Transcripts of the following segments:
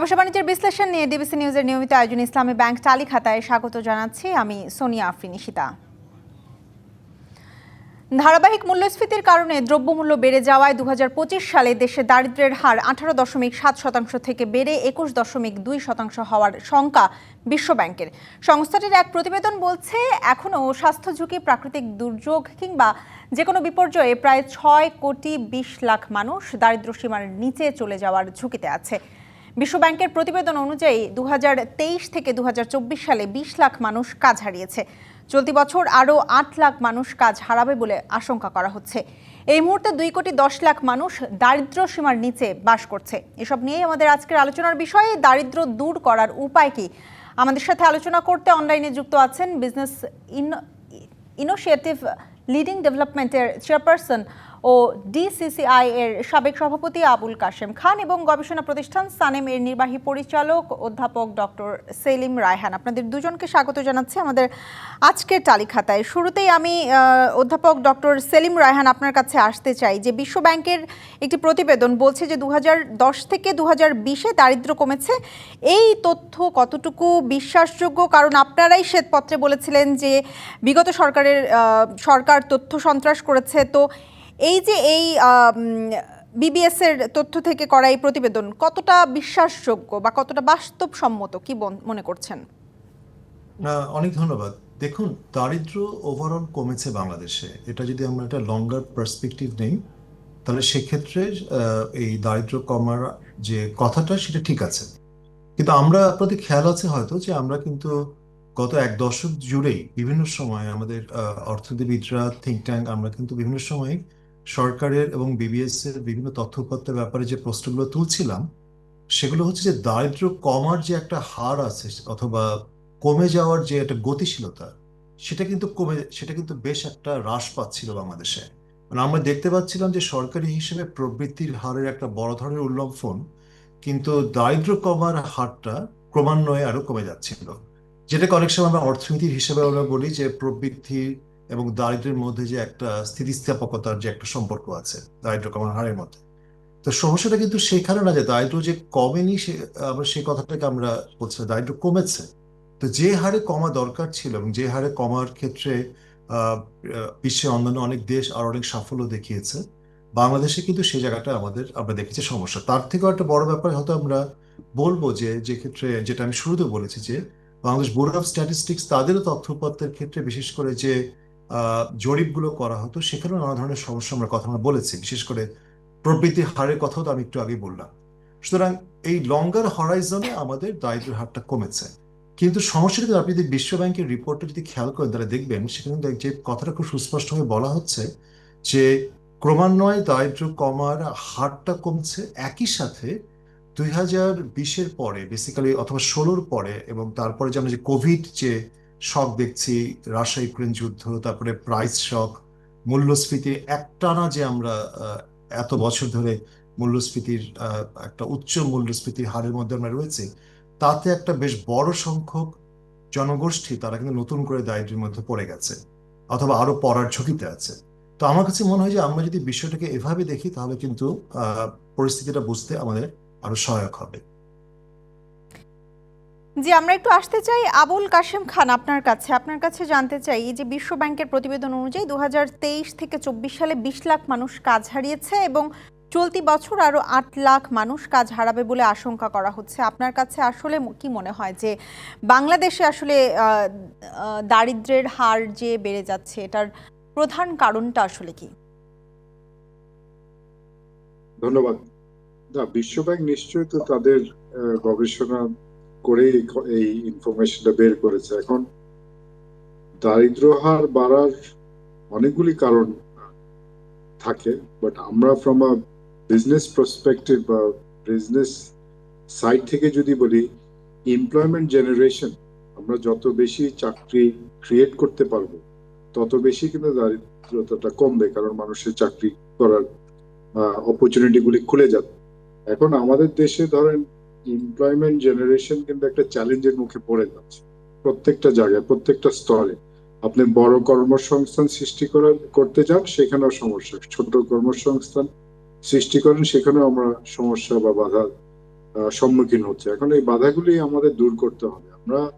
ব্যবসা বাণিজ্যের বিশ্লেষণ নিয়ে ডিবিসি নিউজের নিয়মিত আয়োজন ইসলামী ব্যাংক টালি খাতায় স্বাগত জানাচ্ছি আমি সোনিয়া আফরিন ধারাবাহিক মূল্যস্ফীতির কারণে দ্রব্যমূল্য বেড়ে যাওয়ায় দুহাজার পঁচিশ সালে দেশে দারিদ্র্যের হার আঠারো দশমিক সাত শতাংশ থেকে বেড়ে একুশ দশমিক দুই শতাংশ হওয়ার শঙ্কা বিশ্বব্যাংকের। সংস্থাটির এক প্রতিবেদন বলছে এখনও স্বাস্থ্য ঝুঁকি, প্রাকৃতিক দুর্যোগ কিংবা যে কোনো বিপর্যয়ে প্রায় ছয় কোটি বিশ লাখ মানুষ দারিদ্র্য সীমার নিচে চলে যাওয়ার ঝুঁকিতে আছে। বিশ্বব্যাংকের প্রতিবেদন অনুযায়ী দু হাজার তেইশ থেকে দুহাজার চব্বিশ সালে বিশ লাখ মানুষ কাজ হারিয়েছে। চলতি বছর আরও আট লাখ মানুষ কাজ হারাবে বলে আশঙ্কা করা হচ্ছে। এই মুহূর্তে দুই কোটি দশ লাখ মানুষ দারিদ্র সীমার নিচে বাস করছে। এসব নিয়েই আমাদের আজকের আলোচনার বিষয়ে, দারিদ্র দূর করার উপায় কি? আমাদের সাথে আলোচনা করতে অনলাইনে যুক্ত আছেন বিজনেস ইনিশিয়েটিভ লিডিং ডেভেলপমেন্টের চেয়ারপারসন ও ডিসিসিআই এর সাবেক সভাপতি আবুল কাশেম খান এবং গবেষণা প্রতিষ্ঠান সানেম এর নির্বাহী পরিচালক অধ্যাপক ডক্টর সেলিম রায়হান। আপনাদের দুজনকে স্বাগত জানাচ্ছি আমাদের আজকের তালিকাতায় শুরুতেই আমি অধ্যাপক ডক্টর সেলিম রায়হান আপনার কাছে আসতে চাই যে বিশ্ব ব্যাংকের একটি প্রতিবেদন বলছে যে দু হাজার দশ থেকে দু বিশে দারিদ্র্য কমেছে। এই তথ্য কতটুকু বিশ্বাসযোগ্য? কারণ আপনারাই শ্বেতপত্রে বলেছিলেন যে বিগত সরকারের সরকার তথ্য সন্ত্রাস করেছে। তো এই যে এই বিবিএস এর তথ্য থেকে করা এই প্রতিবেদন কতটা বিশ্বাসযোগ্য বা কতটা বাস্তবসম্মত, কি মনে করছেন? না, অনেক ধন্যবাদ। দেখুন দারিদ্র ওভারঅল কমেছে বাংলাদেশে। এটা যদি আমরা একটা লঙ্গার পার্সপেক্টিভ নেই, তাহলে সেক্ষেত্রে এই দারিদ্র কমার যে কথাটা, সেটা ঠিক আছে। কিন্তু আমরা আপনাদের খেয়াল আছে হয়তো যে আমরা কিন্তু গত এক দশক জুড়েই বিভিন্ন সময় আমাদের অর্থনীতিবিদরা থিঙ্ক ট্যাঙ্ক আমরা কিন্তু বিভিন্ন সময় সরকারের এবং বিবিএস এর বিভিন্ন তথ্যপত্রের ব্যাপারে যে প্রশ্নগুলো তুলছিলাম, সেগুলো হচ্ছে যে দারিদ্র কমার যে একটা হার আছে অথবা কমে যাওয়ার যে একটা গতিশীলতা, সেটা কিন্তু কমে, সেটা কিন্তু বেশ একটা হ্রাস পাচ্ছিল বাংলাদেশে। মানে আমরা দেখতে পাচ্ছিলাম যে সরকারি হিসেবে প্রবৃত্তির হারের একটা বড় ধরনের উল্লম্ফন কিন্তু দারিদ্র কমার হারটা ক্রমান্বয়ে আরও কমে যাচ্ছিল। যেটাকে অনেক সময় আমরা অর্থনীতির হিসেবে আমরা বলি যে প্রবৃদ্ধি এবং দারিদ্র্যের মধ্যে যে একটা স্থিতিস্থাপকতার যে একটা সম্পর্ক আছে, দারিদ্র কমার হারের মধ্যে। তো সমস্যাটা কিন্তু সেখানে না যে দারিদ্র যে কমেনি সে, আমরা সেই কথাটাকে আমরা বলছি দারিদ্র কমেছে। তো যে হারে কমা দরকার ছিল এবং যে হারে কমার ক্ষেত্রে বিশ্বে অন্যান্য অনেক দেশ আর অনেক সাফল্য দেখিয়েছে, বাংলাদেশে কিন্তু সেই জায়গাটা আমাদের, আমরা দেখেছি সমস্যা। তার থেকেও একটা বড় ব্যাপার হয়তো আমরা বলব যে যে ক্ষেত্রে, যেটা আমি শুরুতে বলেছি যে, বাংলাদেশ বোর্ড অফ স্ট্যাটিস্টিক্স তাদেরও তথ্যপত্রের ক্ষেত্রে বিশেষ করে যে জরিপগুলো করা হতো, সেখানেও নানা ধরনের সমস্যা আমরা কথা আমরা বলেছি। বিশেষ করে প্রবৃদ্ধির হারের কথাও তো আমি একটু আগে বললাম। সুতরাং এই লঙ্গার হরাইজনে আমাদের দারিদ্র্যের হারটা কমেছে। কিন্তু সমস্যাটা কিন্তু আপনি যদি বিশ্ব ব্যাংকের রিপোর্টটা যদি খেয়াল করেন, তাহলে দেখবেন সেখানে যে কথাটা খুব সুস্পষ্টভাবে বলা হচ্ছে যে ক্রমান্বয়ে দারিদ্র্য কমার হারটা কমছে। একই সাথে দুই হাজার বিশের পরে বেসিক্যালি অথবা ষোলোর পরে এবং তারপরে যে আমরা যে কোভিড যে শক দেখছি রাশিয়া ইউক্রেন যুদ্ধ, তারপরে প্রাইস শক মূল্যস্ফীতি একটানা যে আমরা এত বছর ধরে মূল্যস্ফীতির একটা উচ্চ মূল্যস্ফীতির হারের মধ্যে আমরা রয়েছে, তাতে একটা বেশ বড় সংখ্যক জনগোষ্ঠী তারা কিন্তু নতুন করে দারিদ্র্যের মধ্যে পড়ে গেছে, অথবা আরও পড়ার ঝুঁকিতে আছে। তো আমার কাছে মনে হয় যে আমরা যদি বিষয়টাকে এভাবে দেখি তাহলে কিন্তু পরিস্থিতিটা বুঝতে আমাদের আরও সহায়ক হবে। জি, আমরা একটু আসতে চাই আবুল কাশেম খান আপনার কাছে। আপনার কাছে জানতে চাই যে বিশ্ব ব্যাংকের প্রতিবেদন অনুযায়ী দুহাজার তেইশ থেকে চব্বিশ সালে বিশ লাখ মানুষ কাজ হারিয়েছে এবং চলতি বছর আরও আট লাখ মানুষ কাজ হারাবে বলে আশঙ্কা করা হচ্ছে। আপনার কাছে আসলে কি মনে হয় যে বাংলাদেশে আসলে দারিদ্র্যের হার যে বেড়ে যাচ্ছে, এটার প্রধান কারণটা আসলে কি? ধন্যবাদ। না, বিশ্বব্যাংক নিশ্চয়ই তো তাদের গবেষণা করে এই ইনফরমেশনটা বের করেছে। এখন দারিদ্র হার বাড়ার অনেকগুলি কারণ থাকে বাট আমরা ফ্রম আ বিজনেস পার্সপেক্টিভ বা বিজনেস সাইড থেকে যদি বলি এমপ্লয়মেন্ট জেনারেশন আমরা যত বেশি চাকরি ক্রিয়েট করতে পারব, তত বেশি কিন্তু দারিদ্রতাটা কমবে, কারণ মানুষের চাকরি করার অপরচুনিটি গুলি খুলে যাবে। এখন আমাদের দেশে ধরেন এমপ্লয়মেন্ট জেনারেশন কিন্তু একটা চ্যালেঞ্জের মুখে পড়ে যাচ্ছে। প্রত্যেকটা জায়গায় প্রত্যেকটা স্তরে। আপনি বড় কর্মসংস্থান সৃষ্টি করতে যান সেখানেও সমস্যা। ছোট কর্মসংস্থান সৃষ্টি করেন সেখানেও আমরা সমস্যা বা আহ, সম্মুখীন হচ্ছে। এখন এই বাধাগুলি আমাদের দূর করতে হবে। আমরা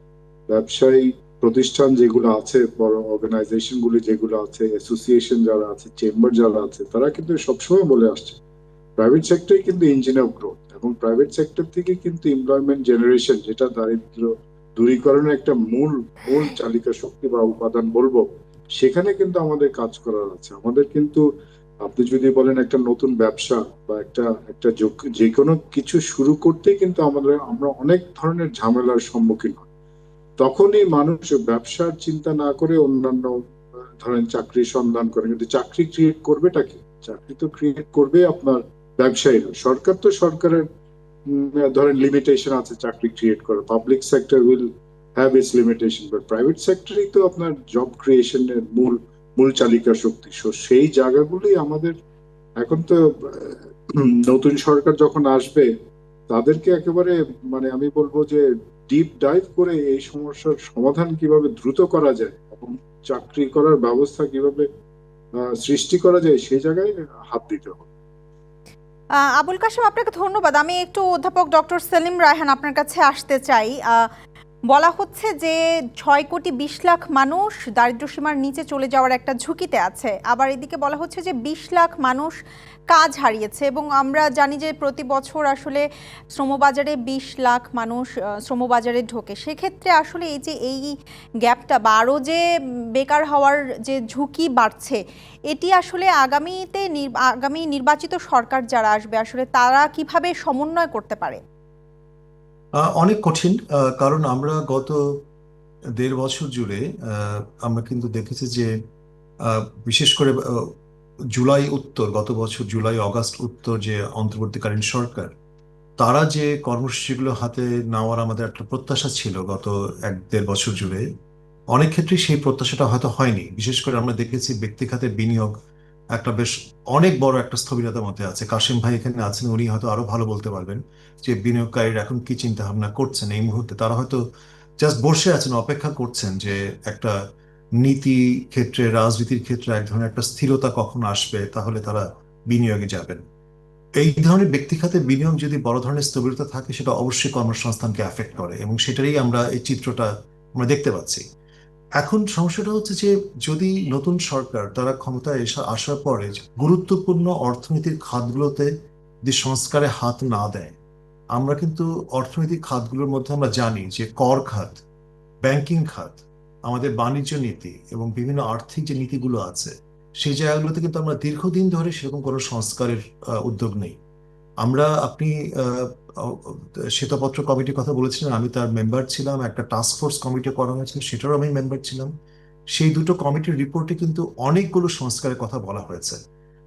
ব্যবসায়ী প্রতিষ্ঠান যেগুলো আছে বড় অর্গানাইজেশন গুলি যেগুলো আছে অ্যাসোসিয়েশন যারা আছে চেম্বার যারা আছে তারা কিন্তু সবসময় বলে আসছে। প্রাইভেট সেক্টরে কিন্তু ইঞ্জিন অফ গ্রোথ এবং প্রাইভেট সেক্টর থেকে কিন্তু এমপ্লয়মেন্ট জেনারেশন যেটা দারিদ্র দূরীকরণের একটা মূল মূল চালিকা শক্তি বা উপাদান বলব, সেখানে কিন্তু আমাদের কাজ করার আছে। আমাদের কিন্তু, আপনি যদি বলেন একটা নতুন ব্যবসা বা একটা একটা যে কোনো কিছু শুরু করতেই কিন্তু আমাদের, আমরা অনেক ধরনের ঝামেলার সম্মুখীন হই। তখনই মানুষ ব্যবসার চিন্তা না করে অন্যান্য, ধরেন চাকরির সন্ধান করে। কিন্তু চাকরি ক্রিয়েট করবেটা কি? চাকরি তো ক্রিয়েট করবে আপনার ব্যবসায়ীরা সরকার তো সরকারের ধরেন লিমিটেশন আছে চাকরি ক্রিয়েট করা public sector will have its limitation but private সেক্টরই তো আপনার জব ক্রিয়েশনের মূল মূল চালিকা শক্তি। সো সেই জায়গাগুলি আমাদের এখন তো নতুন সরকার যখন আসবে, তাদেরকে একেবারে মানে আমি বলব যে ডিপ ডাইভ করে এই সমস্যার সমাধান কীভাবে দ্রুত করা যায় এবং চাকরি করার ব্যবস্থা কীভাবে সৃষ্টি করা যায়, সেই জায়গায় হাত দিতে হবে। আবুল কাশেম আপনাকে ধন্যবাদ। আমি একটু অধ্যাপক ডক্টর সেলিম রায়হান আপনার কাছে আসতে চাই। বলা হচ্ছে যে ছয় কোটি বিশ লাখ মানুষ দারিদ্র্যসীমার নিচে চলে যাওয়ার একটা ঝুঁকিতে আছে। আবার এদিকে বলা হচ্ছে যে বিশ লাখ মানুষ কাজ হারিয়েছে এবং আমরা জানি যে প্রতি বছর আসলে শ্রমবাজারে বিশ লাখ মানুষ শ্রমবাজারে ঢোকে। সেক্ষেত্রে আসলে এই যে এই গ্যাপটা বা আরও যে বেকার হওয়ার যে ঝুঁকি বাড়ছে, এটি আসলে আগামীতে আগামী নির্বাচিত সরকার যারা আসবে, আসলে তারা কীভাবে সমন্বয় করতে পারে? অনেক কঠিন কারণ আমরা গত দেড় বছর জুড়ে আমরা কিন্তু দেখেছি যে বিশেষ করে জুলাই উত্তর, গত বছর জুলাই, অগাস্ট উত্তর যে অন্তর্বর্তীকালীন সরকার, তারা যে কর্মসূচিগুলো হাতে নেওয়ার আমাদের একটা প্রত্যাশা ছিল গত এক দেড় বছর জুড়ে, অনেক ক্ষেত্রে সেই প্রত্যাশাটা হয়তো হয়নি। বিশেষ করে আমরা দেখেছি ব্যক্তি খাতে বিনিয়োগ একটা বেশ অনেক বড় একটা স্থবিরতার মধ্যে আছে। কাশিম ভাই এখানে আছেন, উনি হয়তো আরও ভালো বলতে পারবেন যে বিনিয়োগকারীরা এখন কি চিন্তা ভাবনা করছেন এই মুহূর্তে। তারা হয়তো জাস্ট বসে আছেন, অপেক্ষা করছেন যে একটা নীতি ক্ষেত্রে, রাজনীতির ক্ষেত্রে এক ধরনের একটা স্থিরতা কখন আসবে, তাহলে তারা বিনিয়োগে যাবেন। এই ধরনের ব্যক্তি খাতে বিনিয়োগ যদি বড় ধরনের স্থবিরতা থাকে, সেটা অবশ্যই কর্মসংস্থানকে অ্যাফেক্ট করে এবং সেটারই আমরা এই চিত্রটা আমরা দেখতে পাচ্ছি। এখন সমস্যাটা হচ্ছে যে যদি নতুন সরকার তারা ক্ষমতায় এসে আসার পরে গুরুত্বপূর্ণ অর্থনীতির খাতগুলোতে যদি সংস্কারে হাত না দেয়, আমরা কিন্তু অর্থনৈতিক খাতগুলোর মধ্যে আমরা জানি যে কর খাত, ব্যাংকিং খাত, আমাদের বাণিজ্য নীতি এবং বিভিন্ন আর্থিক যে নীতিগুলো আছে, সেই জায়গাগুলোতে কিন্তু আমরা দীর্ঘদিন ধরে সেরকম কোনো সংস্কারের উদ্যোগ নেই। আমরা, আপনি শ্বেতপত্র কমিটির কথা বলেছিলেন, আমি তার মেম্বার ছিলাম, একটা টাস্ক ফোর্স কমিটি করা হয়েছিল সেটারও আমি মেম্বার ছিলাম। সেই দুটো কমিটির রিপোর্টে কিন্তু অনেকগুলো সংস্কারের কথা বলা হয়েছে।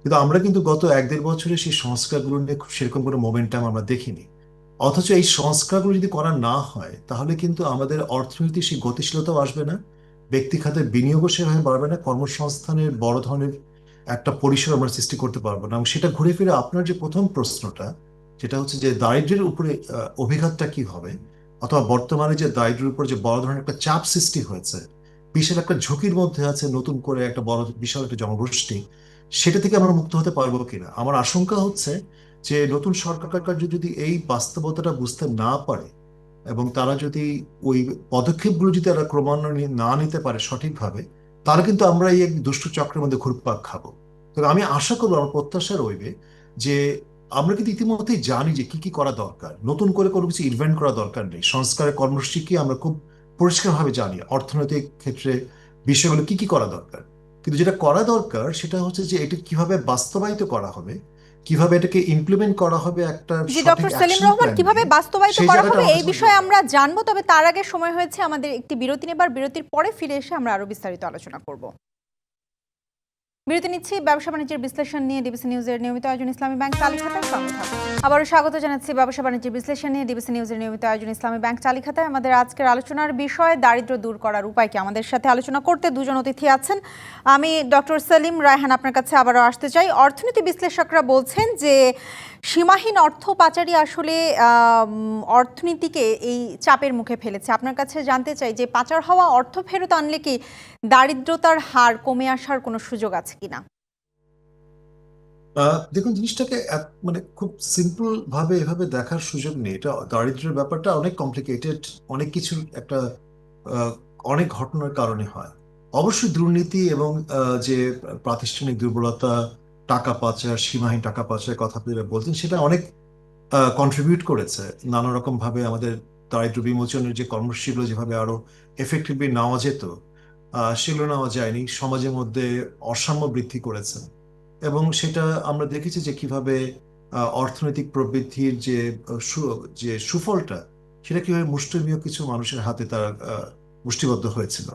কিন্তু আমরা কিন্তু গত এক দেড় বছরে সেই সংস্কারগুলো নিয়ে সেরকম কোনো মোমেন্টাম আমরা দেখিনি। অথচ এই সংস্কারগুলো যদি করা না হয়, তাহলে কিন্তু আমাদের অর্থনীতির সেই গতিশীলতাও আসবে না, ব্যক্তি খাতে বিনিয়োগও সেভাবে বাড়বে না, কর্মসংস্থানের বড় ধরনের একটা পরিসর আমরা সৃষ্টি করতে পারব না। এবং সেটা ঘুরে ফিরে আপনার যে প্রথম প্রশ্নটা যেটা হচ্ছে যে দারিদ্র্যের উপরে অভিঘাতটা কি হবে? অথবা বর্তমানে যে দারিদ্র্যের উপর যে বড় ধরনের একটা চাপ সৃষ্টি হয়েছে, বিশাল একটা ঝুঁকির মধ্যে আছে নতুন করে একটা বড়, বিশাল একটা জনগোষ্ঠী, সেটা থেকে আমরা মুক্ত হতে পারব কিনা? আমার আশঙ্কা হচ্ছে যে নতুন সরকার যদি এই বাস্তবতাটা বুঝতে না পারে এবং তারা যদি ওই পদক্ষেপগুলো যদি তারা ক্রমান্বয়ে না নিতে পারে সঠিকভাবে তাহলে কিন্তু আমরা এই এক দুষ্টু চক্রের মধ্যে ঘুরপাক খাব। তবে আমি আশা করব, আমার প্রত্যাশা রইবে যে আমরা কিন্তু ইতিমধ্যেই জানি যে কি কি করা দরকার। নতুন করে কোনো কিছু ইনভেন্ট করা দরকার নেই। সংস্কারের কর্মসূচি কি আমরা খুব পরিষ্কারভাবে জানি। অর্থনৈতিক ক্ষেত্রে বিষয়গুলো কি কি করা দরকার। কিন্তু যেটা করা দরকার সেটা হচ্ছে যে এটা কীভাবে বাস্তবায়িত করা হবে কীভাবে এটাকে ইমপ্লিমেন্ট করা হবে একটা জি ডক্টর সেলিম রহমান কীভাবে বাস্তবায়িত করা হবে এই বিষয়ে আমরা জানব তবে তার আগে সময় হয়েছে আমাদের একটি বিরতি নেবার। বিরতির পরে ফিরে এসে আমরা আরও বিস্তারিত আলোচনা করব। বিরতি নিচ্ছি ব্যবসা বাণিজ্যের বিশ্লেষণ নিয়ে। ডিবিসি নিউজের নিয়মিত আয়োজন ইসলামী ব্যাংক চালু খাতার সঙ্গে থাকুন। আবারও স্বাগত জানাচ্ছি ব্যবসা বাণিজ্যের বিশ্লেষণ ডিবিসি নিউজের নিয়মিত আয়োজন ইসলামী ব্যাংক চালি খাতায় আমাদের আজকের আলোচনার বিষয় দারিদ্র দূর করার উপায় কি? আমাদের সাথে আলোচনা করতে দুজন অতিথি আছেন। আমি ডক্টর সেলিম রায়হান আপনার কাছে আবারও আসতে চাই। অর্থনীতি বিশ্লেষকরা বলছেন যে, সীমাহীন অর্থ পাচারই আসলে অর্থনীতিকে এই চাপের মুখে ফেলেছে। আপনার কাছে জানতে চাই যে, পাচার হওয়া অর্থ ফেরত আনলে কি দারিদ্রতার হার কমে আসার কোনো সুযোগ আছে কিনা? দেখুন, জিনিসটাকে এক- মানে খুব সিম্পল ভাবে এভাবে দেখার সুযোগ নেই। এটা দারিদ্র্যের ব্যাপারটা অনেক কমপ্লিকেটেড অনেক কিছুর একটা অনেক ঘটনার কারণে হয়। অবশ্যই দুর্নীতি এবং যে প্রাতিষ্ঠানিক দুর্বলতা, টাকা পাচার, সীমাহীন টাকা পাচারের কথা যেটা বলছেন, সেটা অনেক কন্ট্রিবিউট করেছে। নানা রকম ভাবে আমাদের দারিদ্র্য বিমোচনের যে কর্মসূচিগুলো যেভাবে আরও এফেক্টিভলি নেওয়া যেত সেগুলো নেওয়া যায়নি। সমাজের মধ্যে অসাম্য বৃদ্ধি করেছে। এবং সেটা আমরা দেখেছি যে কীভাবে অর্থনৈতিক প্রবৃদ্ধির যে যে সুফলটা, সেটা কীভাবে মুষ্টিমেয় কিছু মানুষের হাতে তারা মুষ্টিবদ্ধ হয়েছিল।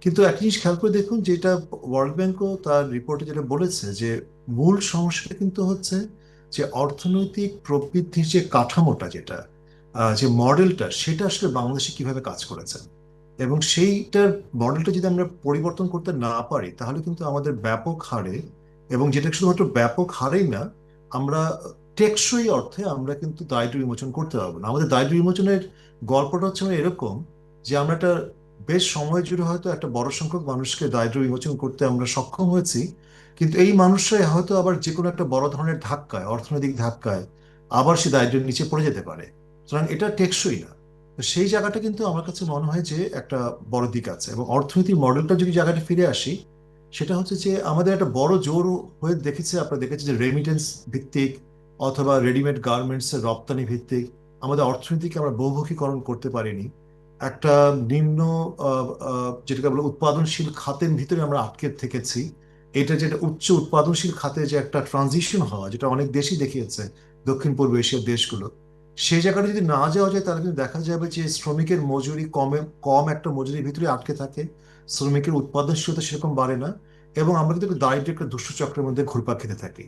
কিন্তু একটা জিনিস খেয়াল করে দেখুন যেটা ওয়ার্ল্ড ব্যাংকও তার রিপোর্টে যেটা বলেছে যে মূল সমস্যাটা কিন্তু হচ্ছে যে অর্থনৈতিক প্রবৃদ্ধির যে কাঠামোটা যেটা যে মডেলটা, সেটা আসলে বাংলাদেশে কীভাবে কাজ করেছে। এবং সেইটার মডেলটা যদি আমরা পরিবর্তন করতে না পারি, তাহলে কিন্তু আমাদের ব্যাপক হারে এবং যেটা শুধুমাত্র ব্যাপক হারেই না, আমরা টেকসই অর্থে আমরা কিন্তু দারিদ্র্য বিমোচন করতে পারব না। আমাদের দারিদ্র্য বিমোচনের গল্পটা হচ্ছে মানে এরকম যে আমরা একটা বেশ সময় জুড়ে হয়তো একটা বড় সংখ্যক মানুষকে দারিদ্র্য বিমোচন করতে আমরা সক্ষম হয়েছি, কিন্তু এই মানুষরাই হয়তো আবার যে কোনো একটা বড় ধরনের ধাক্কায়, অর্থনৈতিক ধাক্কায় আবার সে দারিদ্র্যের নিচে পড়ে যেতে পারে। সুতরাং এটা টেকসই না। তো সেই জায়গাটা কিন্তু আমার কাছে মনে হয় যে একটা বড় দিক আছে এবং অর্থনীতির মডেলটা যদি জায়গাটা ফিরে আসি সেটা হচ্ছে যে আমাদের একটা বড় জোর হয়ে দেখেছে, আপনারা দেখেছে যে রেমিটেন্স ভিত্তিক অথবা রেডিমেড গার্মেন্টস এর রপ্তানি ভিত্তিক আমাদের অর্থনীতিকে আমরা বহুমুখীকরণ করতে পারিনি। একটা নিম্ন যেটাকে বলে উৎপাদনশীল খাতের ভিতরে আমরা আটকে থেকেছি। এটা যেটা উচ্চ উৎপাদনশীল খাতে যে একটা ট্রানজিশন হওয়া, যেটা অনেক দেশই দেখিয়েছে, দক্ষিণ পূর্ব এশিয়ার দেশগুলো, সেই জায়গাটা যদি না যাওয়া যায়, তাহলে কিন্তু দেখা যাবে যে শ্রমিকের মজুরি কমে, কম একটা মজুরির ভিতরে আটকে থাকে। শ্রমিকের উৎপাদনশীলতা সেরকম বাড়ে না এবং আমরা কিন্তু একটা দারিদ্র্য একটা দুষ্ট চক্রের মধ্যে ঘুরপাক খেতে থাকি।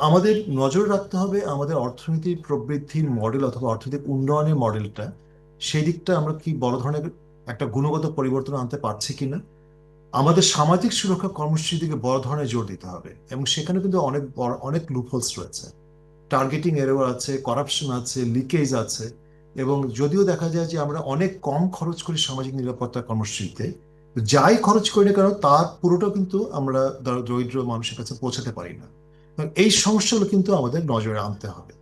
আমাদের নজর রাখতে হবে আমাদের অর্থনীতির প্রবৃদ্ধির মডেল অথবা অর্থনৈতিক উন্নয়নের মডেলটা সেই দিকটা আমরা কি বড় ধরনের একটা গুণগত পরিবর্তন আনতে পারছি কিনা? আমাদের সামাজিক সুরক্ষা কর্মসূচির দিকে বড় ধরনের জোর দিতে হবে এবং সেখানে কিন্তু অনেক বড়, অনেক লুপহোলস রয়েছে। টার্গেটিং এরর আছে করাপশন আছে লিকেজ আছে এবং যদিও দেখা যায় যে আমরা অনেক কম খরচ করি সামাজিক নিরাপত্তা কর্মসূচিতে যাই খরচ করি না কেন তার পুরোটা কিন্তু আমরা দরিদ্র মানুষের কাছে পৌঁছাতে পারি না। এই সমস্যাগুলো কিন্তু আমাদের নজরে আনতে হবে।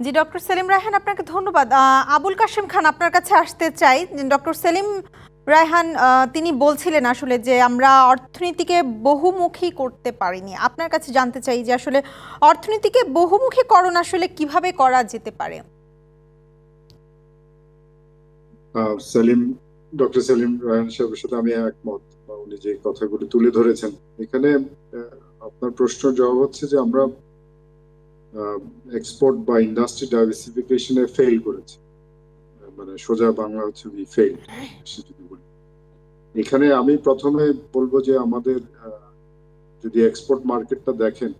জি ডক্টর সেলিম রায়হান আপনাকে ধন্যবাদ। আবুল কাশেম খান আপনার কাছে আসতে চাই। ডক্টর সেলিম রায়হান তিনি বলছিলেন আসলে যে আমরা অর্থনীতিকে বহুমুখী করতে পারিনি। আপনার কাছে জানতে চাই যে আসলে অর্থনীতিকে বহুমুখী করণ আসলে কীভাবে করা যেতে পারে? সেলিম ডক্টর সেলিম রায়হান সাহেবের সাথে আমি একমত উনি যে কথাগুলো তুলে ধরেছেন। এখানে আপনার প্রশ্ন জবাব হচ্ছে যে আমরা এক্সপোর্ট বা ইন্ডাস্ট্রি ডাইভার্সিফিকেশনে ফেল করেছি। মানে সোজা বাংলা হচ্ছে উই ফেল যদি বলি। এখানে আমি প্রথমে বলব যে আমাদের যদি এক্সপোর্ট মার্কেটটা দেখেন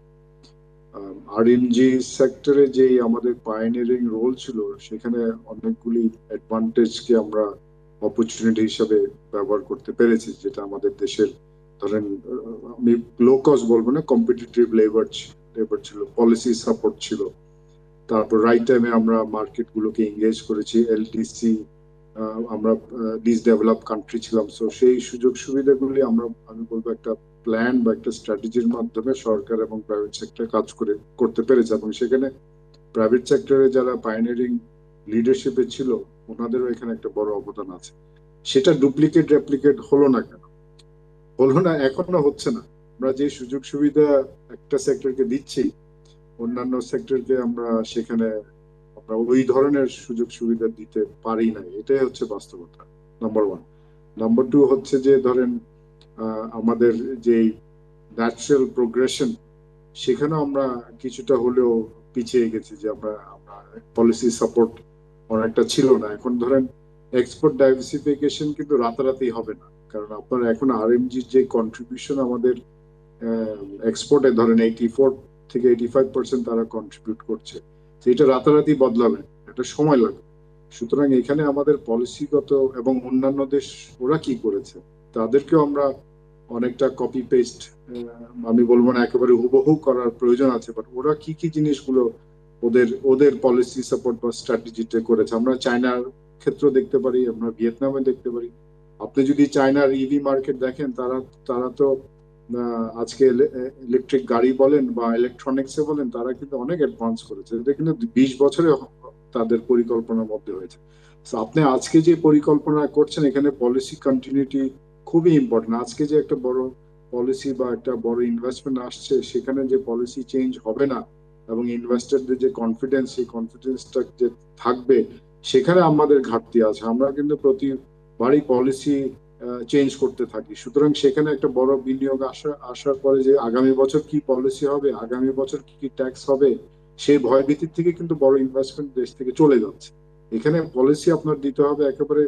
আরএনজি সেক্টরে যে আমাদের পায়োনিয়ারিং রোল ছিল, সেখানে অনেকগুলি অ্যাডভান্টেজকে আমরা অপরচুনিটি হিসাবে ব্যবহার করতে পেরেছি, যেটা আমাদের দেশের, ধরেন, আমি লো কস্ট বলব না কম্পিটিটিভ লেবার লেবার ছিল পলিসি সাপোর্ট ছিল। তারপর রাইট টাইমে আমরা মার্কেট গুলোকে এঙ্গেজ করেছি এলটিসি আমরা ডিস ডেভেলপ কান্ট্রি ছিলাম। সো সেই সুযোগ সুবিধাগুলি আমরা, আমি বলব একটা প্ল্যান বা একটা স্ট্র্যাটেজির মাধ্যমে সরকার এবং প্রাইভেট সেক্টর কাজ করে, করতে পেরেছে। এবং সেখানে প্রাইভেট সেক্টরে যারা পাইনিয়ারিং লিডারশিপে ছিল ওনাদেরও এখানে একটা বড় অবদান আছে। সেটা ডুপ্লিকেট রেপ্লিকেট হলো না কেন? হলো না, এখনও হচ্ছে না। আমরা যে সুযোগ সুবিধা একটা সেক্টরকে দিচ্ছি, অন্যান্য সেক্টরকে আমরা সেখানে আমরা ওই ধরনের সুযোগ সুবিধা দিতে পারি না। এটাই হচ্ছে বাস্তবতা নাম্বার ওয়ান নাম্বার টু হচ্ছে যে, ধরেন আমাদের যে ন্যাচারাল প্রোগ্রেশন সেখানেও আমরা কিছুটা হলেও পিছিয়ে গেছি যে আমরা আমরা পলিসি সাপোর্ট অনেকটা ছিল না। এখন ধরেন এক্সপোর্ট ডাইভার্সিফিকেশন কিন্তু রাতারাতি হবে না। কারণ আপনার এখন আরএমজির যে কন্ট্রিবিউশন আমাদের এক্সপোর্টে ধরেন এইটি ফোর থেকে এইটি ফাইভ পার্সেন্ট তারা কন্ট্রিবিউট করছে এটা রাতারাতি বদলাবে, একটা সময় লাগবে। সুতরাং এখানে আমাদের পলিসিগত এবং অন্যান্য দেশ ওরা কি করেছে, তাদেরকেও আমরা অনেকটা কপি পেস্ট আমি বলব না একেবারে হুবহু করার প্রয়োজন আছে বাট ওরা কি কি জিনিসগুলো ওদের ওদের পলিসি সাপোর্ট বা স্ট্র্যাটেজিটা করেছে। আমরা চায়নার ক্ষেত্র দেখতে পারি, আমরা ভিয়েতনামে দেখতে পারি। আপনি যদি চায়নার ইভি মার্কেট দেখেন, তারা তারা তো আজকে ইলেকট্রিক গাড়ি বলেন বা ইলেকট্রনিক্সে বলেন, তারা কিন্তু অনেক অ্যাডভান্স করেছে। এটা কিন্তু বিশ বছরে তাদের পরিকল্পনার মধ্যে হয়েছে। আপনি আজকে যে পরিকল্পনা করছেন, এখানে পলিসি কন্টিনিউটি খুবই ইম্পর্টেন্ট আজকে যে একটা বড় পলিসি বা একটা বড় ইনভেস্টমেন্ট আসছে, সেখানে যে পলিসি চেঞ্জ হবে না এবং ইনভেস্টরদের যে কনফিডেন্স সেই কনফিডেন্সটা যে থাকবে, সেখানে আমাদের ঘাটতি আছে। আমরা কিন্তু প্রতিবারই পলিসি চেঞ্জ করতে থাকি। সুতরাং সেখানে একটা বড় বিনিয়োগ আসা, আসার পরে যে আগামী বছর কি পলিসি হবে, আগামী বছর কি কি ট্যাক্স হবে, সেই ভয়ভীতির থেকে কিন্তু বড় ইনভেস্টমেন্ট দেশ থেকে চলে যাচ্ছে। এখানে পলিসি আপনার দিতে হবে একেবারে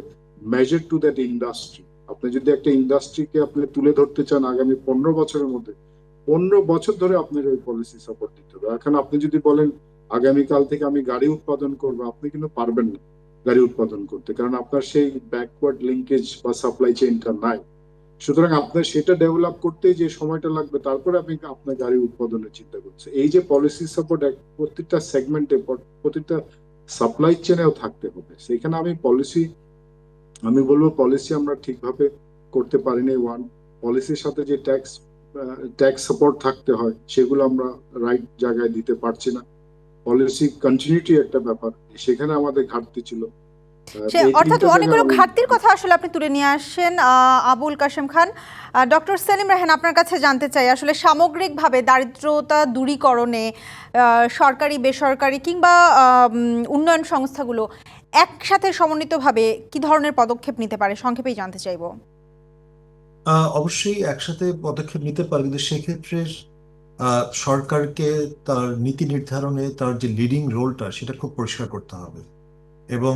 মেজার টু দ্যাট ইন্ডাস্ট্রি আপনি যদি একটা ইন্ডাস্ট্রিকে আপনি তুলে ধরতে চান আগামী পনেরো বছরের মধ্যে পনেরো বছর ধরে আপনার ওই পলিসি সাপোর্ট দিতে হবে। এখন আপনি যদি বলেন, আগামীকাল থেকে আমি গাড়ি উৎপাদন করব, আপনি কিন্তু পারবেন না গাড়ি উৎপাদন করতে। কারণ আপনার সেই ব্যাকওয়ার্ড লিঙ্কেজ বা সাপ্লাই চেইনটা নাই। সুতরাং আপনার সেটা ডেভেলপ করতে যে সময়টা লাগবে, তারপরে আপনি আপনার গাড়ি উৎপাদনের চিন্তা করছে এই যে পলিসি সাপোর্ট প্রত্যেকটা সেগমেন্টে প্রত্যেকটা সাপ্লাই চেনেও থাকতে হবে। সেখানে আমি পলিসি আমি বলব পলিসি আমরা ঠিকভাবে করতে পারিনি। ওয়ান পলিসির সাথে যে ট্যাক্স ট্যাক্স সাপোর্ট থাকতে হয় সেগুলো আমরা রাইট জায়গায় দিতে পারছি না। পলিসি কন্টিনিউটি একটা ব্যাপার সেখানে আমাদের ঘাটতি ছিল। অর্থাৎ অনেকগুলো ঘাটতির কথা আসলে আপনি তুলে নিয়ে আসছেন আবুল কাশেম খান। ডক্টর সেলিম রাহেন আপনার কাছে জানতে চাই আসলে সামগ্রিকভাবে দারিদ্রতা দূরীকরণে সরকারি বেসরকারি কিংবা উন্নয়ন সংস্থাগুলো একসাথে সমন্বিতভাবে কি ধরনের পদক্ষেপ নিতে পারে? সংক্ষেপেই জানতে চাইব। অবশ্যই একসাথে পদক্ষেপ নিতে পারে কিন্তু সেক্ষেত্রে সরকারকে তার নীতি নির্ধারণে তার যে লিডিং রোলটা সেটা খুব পরিষ্কার করতে হবে। এবং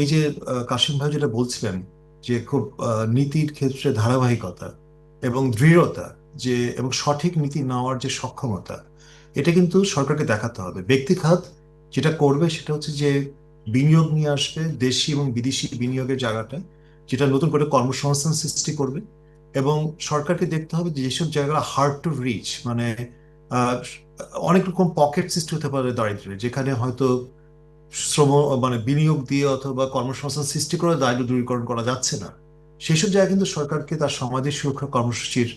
এই যে কাশিম ভাই যেটা বলছিলেন যে খুব নীতির ক্ষেত্রে ধারাবাহিকতা এবং দৃঢ়তা যে, এবং সঠিক নীতি নেওয়ার যে সক্ষমতা, এটা কিন্তু সরকারকে দেখাতে হবে। ব্যক্তি খাত যেটা করবে সেটা হচ্ছে যে, বিনিয়োগ নিয়ে আসবে, দেশি এবং বিদেশি বিনিয়োগের জায়গাটা যেটা নতুন করে কর্মসংস্থান সৃষ্টি করবে। এবং সরকারকে দেখতে হবে যে যেসব জায়গা হার্ড টু রিচ মানে অনেক রকম পকেট সৃষ্টি হতে পারে দারিদ্র্যের যেখানে হয়তো শ্রম মানে বিনিয়োগ দিয়ে অথবা কর্মসংস্থান সৃষ্টি করে দারিদ্র দূরীকরণ করা যাচ্ছে না। সেসব জায়গায় কিন্তু সরকারকে তার সমাজের সুরক্ষা কর্মসূচির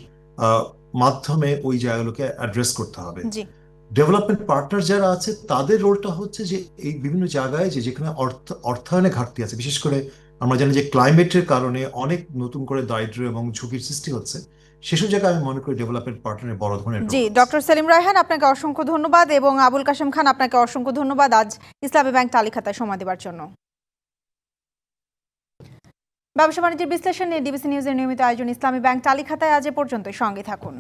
মাধ্যমে ওই জায়গাগুলোকে অ্যাড্রেস করতে হবে। ডেভেলপমেন্ট পার্টনার যারা আছে তাদের রোলটা হচ্ছে যে এই বিভিন্ন জায়গায় যে যেখানে অর্থ অর্থায়নে ঘাটতি আছে বিশেষ করে আমরা জানি যে ক্লাইমেটের কারণে অনেক নতুন করে দারিদ্র এবং ঝুঁকির সৃষ্টি হচ্ছে। সেসব জায়গায় আমি মনে করি ডেভেলপমেন্ট পার্টনারের বড় ধরনের জি ডক্টর সেলিম রায়হান আপনাকে অসংখ্য ধন্যবাদ এবং আবুল কাশেম খান আপনাকে অসংখ্য ধন্যবাদ আজ ইসলামী ব্যাংক তালিকাতায় সময় দেওয়ার জন্য। ব্যবসা বাণিজ্যের বিশ্লেষণ নিয়ে ডিবিসি নিউজের নিয়মিত আয়োজন ইসলামী ব্যাংক তালিকাতায় আজ এ পর্যন্তই। সঙ্গে থাকুন।